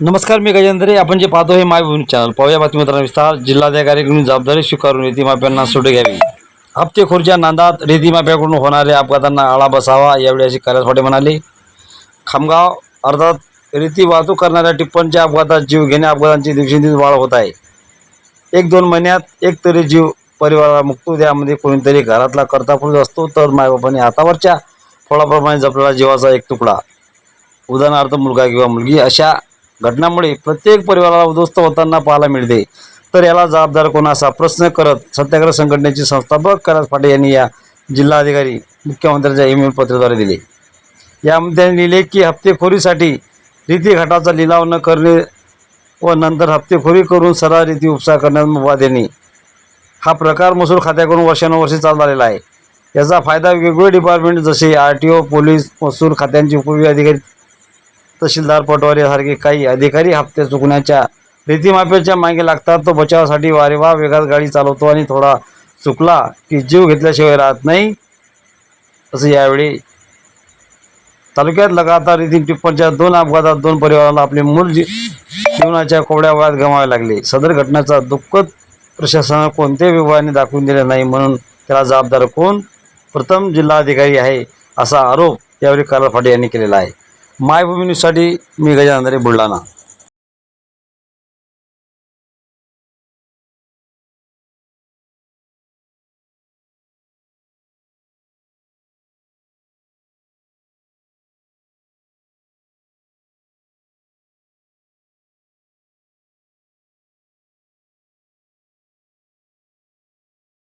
नमस्कार मी गजेंद्रे. आपण जे पाहतो हे मायभूमी चॅनल. पाहूया बातमीपत्रांना विस्तार. जिल्हाधिकारीकडून जबाबदारी स्वीकारून रेतीमाप्यांना सुटे घ्यावी. हप्तेखोरच्या नांदात रेतीमाप्याकडून होणाऱ्या अपघातांना आळा बसावा यावेळी अशी कैलास म्हणाले. खामगाव अर्थात रेती वाहतूक करणाऱ्या टिप्पणच्या अपघातात जीव घेण्या अपघातांची दिवसेंदिवस वाढ होत आहे. एक दोन महिन्यात एक तरी जीव परिवाराला मुक्तो त्यामध्ये म्हणजे कोणीतरी घरातला करता पुरुष असतो तर मायबापाने हातावरच्या फळाप्रमाणे जपलेला जीवाचा एक तुकडा. उदाहरणार्थ मुलगा किंवा मुलगी अशा घटनांमुळे प्रत्येक परिवाराला उद्ध्वस्त होताना पाहायला मिळते. तर याला जबाबदार कोण असा प्रश्न करत सत्याग्रह संघटनेचे संस्थापक कैलास पाटील यांनी या जिल्हाधिकारी मुख्यमंत्र्यांच्या ईमेल पत्राद्वारे दिले. यामध्ये त्यांनी लिहिले की हप्तेखोरीसाठी रीती घाटाचा लिलाव न करणे व नंतर हप्तेखोरी करून सरळ रीती उपसा करण्यास मुभा देणे हा प्रकार महसूल खात्याकडून वर्षानुवर्षे चालत आलेला आहे. याचा फायदा वेगवेगळे डिपार्टमेंट जसे आर टी ओ पोलीस महसूल खात्यांचे उपविभाग अधिकारी तहसीलदार पटवारीसारखे काही अधिकारी हप्ते चुकण्याच्या रीतीमाप्याच्या मागे लागतात. तो बचावासाठी वारेवा वेगात गाडी चालवतो आणि थोडा चुकला की जीव घेतल्याशिवाय राहत नाही असं यावेळी तालुक्यात लगातार रीती टिप्पणच्या दोन अपघातात दोन परिवाराला आपले मूल जी जीवनाच्या कोवड्या वयात गमावे लागले. सदर घटनेचा दुःखद प्रशासनानं कोणत्याही विभागाने दाखवून दिले नाही म्हणून त्याला जबाबदार कोण? प्रथम जिल्हाधिकारी आहे असा आरोप यावेळी काला फाटे यांनी केलेला आहे. मायभूमी न्यूजसाठी मी गजानंदरे बुलढाणा.